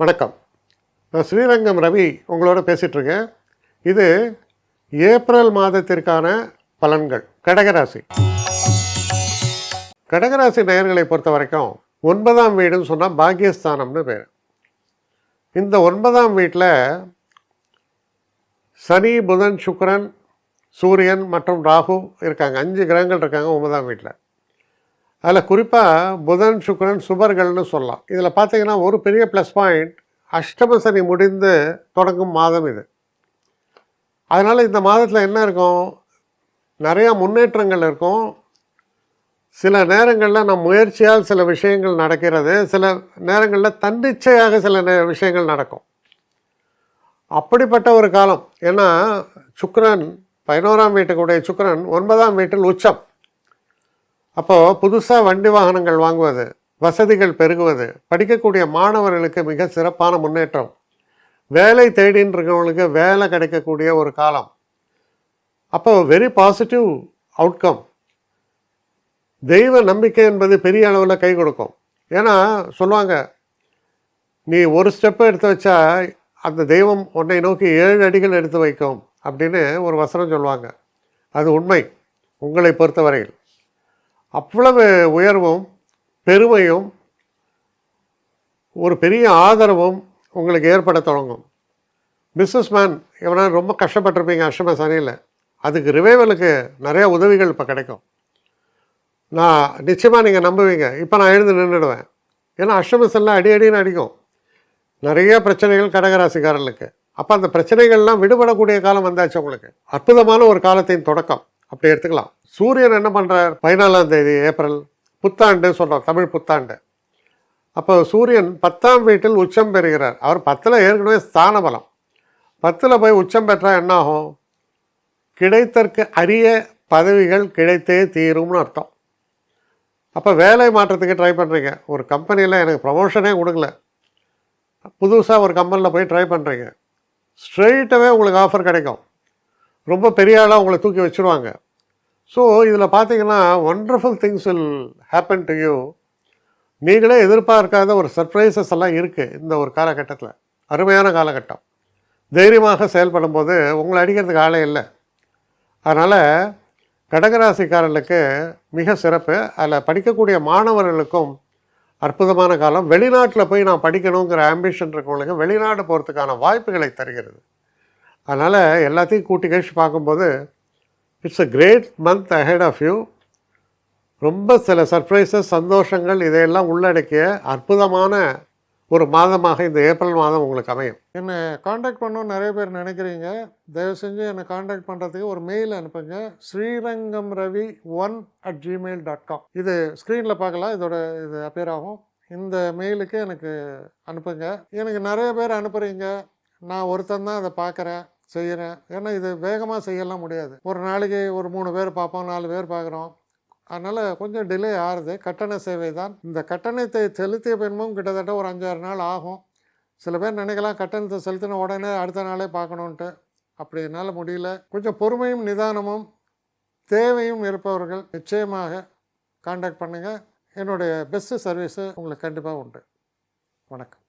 வணக்கம். நான் ஸ்ரீரங்கம் ரவி உங்களோட பேசிகிட்ருக்கேன் இது ஏப்ரல் மாதத்திற்கான பலன்கள். கடகராசி. கடகராசி நேயர்களை பொறுத்த வரைக்கும் ஒன்பதாம் வீடுன்னு சொன்னால் பாக்கியஸ்தானம்னு பேர். இந்த ஒன்பதாம் வீட்டில் சனி புதன் சுக்கரன் சூரியன் மற்றும் ராகு இருக்காங்க. அஞ்சு கிரகங்கள் இருக்காங்க ஒன்பதாம் வீட்டில் அதில் குறிப்பாக புதன் சுக்கரன் சுபர்கள்னு சொல்லலாம். இதில் பார்த்தீங்கன்னா ஒரு பெரிய ப்ளஸ் பாயிண்ட் அஷ்டம சனி முடிந்து தொடங்கும் மாதம் இது. அதனால் இந்த மாதத்தில் என்ன இருக்கும்? நிறையா முன்னேற்றங்கள் இருக்கும். சில நேரங்களில் நம் முயற்சியால் சில விஷயங்கள் நடக்கிறது. சில நேரங்களில் தன்னிச்சையாக சில நே விஷயங்கள் நடக்கும். அப்படிப்பட்ட ஒரு காலம். ஏன்னா சுக்கரன் பதினோராம் வீட்டுக்குடைய சுக்கரன் ஒன்பதாம் வீட்டில் உச்சம். அப்போது புதுசாக வண்டி வாகனங்கள் வாங்குவது வசதிகள் பெருகுவது படிக்கக்கூடிய மாணவர்களுக்கு மிக சிறப்பான முன்னேற்றம். வேலை தேடின்னு இருக்கவங்களுக்கு வேலை கிடைக்கக்கூடிய ஒரு காலம். அப்போ வெரி பாசிட்டிவ் அவுட்கம் தெய்வ நம்பிக்கை என்பது பெரிய அளவில் கை கொடுக்கும். ஏன்னா சொல்லுவாங்க நீ ஒரு ஸ்டெப்பை எடுத்து வச்சா அந்த தெய்வம் உன்னை நோக்கி ஏழு அடிகள் எடுத்து வைக்கும் அப்படின்னு ஒரு வசனம் சொல்லுவாங்க. அது உண்மை உங்களை பொறுத்தவரையில். அவ்வளவு உயர்வும் பெருமையும் ஒரு பெரிய ஆதரவும் உங்களுக்கு ஏற்பட தொடங்கும். பிஸ்னஸ் மேன் எவனா ரொம்ப கஷ்டப்பட்டிருப்பீங்க அஷ்டம சனியில் அதுக்கு ரிவைவலுக்கு நிறைய உதவிகள் இப்போ கிடைக்கும். நான் நிச்சயமாக நீங்கள் நம்புவீங்க. இப்போ நான் எழுந்து நின்றுடுவேன். ஏன்னா அஷ்டம அடி அடின்னு அடிக்கும். நிறைய பிரச்சனைகள் கடகராசிக்காரர்களுக்கு. அப்போ அந்த பிரச்சனைகள்லாம் விடுபடக்கூடிய காலம் வந்தாச்சு உங்களுக்கு. அற்புதமான ஒரு காலத்தின் தொடக்கம். அப்படி எடுத்துக்கலாம். சூரியன் என்ன பண்ணுறார் பதினாலாம் தேதி ஏப்ரல். புத்தாண்டு சொல்கிறோம் தமிழ் புத்தாண்டு. அப்போ சூரியன் பத்தாம் வீட்டில் உச்சம் பெறுகிறார். அவர் பத்தில் ஏற்கனவே ஸ்தான பலம் பத்தில் போய் உச்சம் பெற்றால் என்னாகும்? கிடைத்தற்கு அரிய பதவிகள் கிடைத்தே தீரும்னு அர்த்தம். அப்போ வேலை மாற்றத்துக்கு ட்ரை பண்ணுறீங்க ஒரு கம்பெனியில் எனக்கு ப்ரமோஷனே கொடுக்கல. புதுசாக ஒரு கம்பெனியில் போய் ட்ரை பண்ணுறீங்க ஸ்ட்ரெயிட்டாகவே உங்களுக்கு ஆஃபர் கிடைக்கும். ரொம்ப பெரிய ஆளாக உங்களை தூக்கி வச்சுருவாங்க. ஸோ இதில் பார்த்தீங்கன்னா wonderful things will happen to you நீங்களே எதிர்பார்க்காத ஒரு சர்ப்ரைசஸ் எல்லாம் இருக்குது இந்த ஒரு காலகட்டத்தில். அருமையான காலகட்டம். தைரியமாக செயல்படும் போது உங்களை அடிக்கிறதுக்கு ஆளே இல்லை. அதனால் கடகராசிக்காரர்களுக்கு மிக சிறப்பு. அதில் படிக்கக்கூடிய மாணவர்களுக்கும் அற்புதமான காலம். வெளிநாட்டில் போய் நான் படிக்கணுங்கிற ஆம்பிஷன் இருக்கவங்களுக்கு வெளிநாடு போகிறதுக்கான வாய்ப்புகளை தருகிறது. அதனால் எல்லாத்தையும் கூட்டி கழிச்சு பார்க்கும்போது it's a great month ahead of you ரொம்ப சில சர்ப்ரைசஸ் சந்தோஷங்கள் இதையெல்லாம் உள்ளடக்கிய அற்புதமான ஒரு மாதமாக இந்த ஏப்ரல் மாதம் உங்களுக்கு அமையும். என்னை காண்டாக்ட் பண்ணணும்னு நிறைய பேர் நினைக்கிறீங்க. தயவு செஞ்சு என்னை காண்டாக்ட் பண்ணுறதுக்கு ஒரு மெயில் அனுப்புங்க. Srirangam Ravi one at Gmail dot com இது ஸ்க்ரீனில் பார்க்கலாம். இதோட இது அப்பேர் ஆகும். இந்த மெயிலுக்கு எனக்கு அனுப்புங்க. எனக்கு நிறைய பேர் அனுப்புகிறீங்க நான் ஒருத்தன் தான் அதை பார்க்குறேன். செய்கிறேன் ஏன்னா இது வேகமாக செய்யலாம் முடியாது. ஒரு நாளைக்கு ஒரு மூணு பேர் பார்ப்போம் நாலு பேர் பார்க்குறோம். அதனால் கொஞ்சம் டிலே ஆகுது கட்டண சேவை தான். இந்த கட்டணத்தை செலுத்திய பின்பும் கிட்டத்தட்ட ஒரு அஞ்சாறு நாள் ஆகும். சில பேர் நினைக்கலாம் கட்டணத்தை செலுத்தின உடனே அடுத்த நாளே பார்க்கணுன்ட்டு அப்படி என்னால் முடியல. கொஞ்சம் பொறுமையும் நிதானமும் தேவையும் இருப்பவர்கள் நிச்சயமாக காண்டாக்ட் பண்ணுங்கள் என்னுடைய பெஸ்ட்டு சர்வீஸு உங்களுக்கு கண்டிப்பாக உண்டு. வணக்கம்.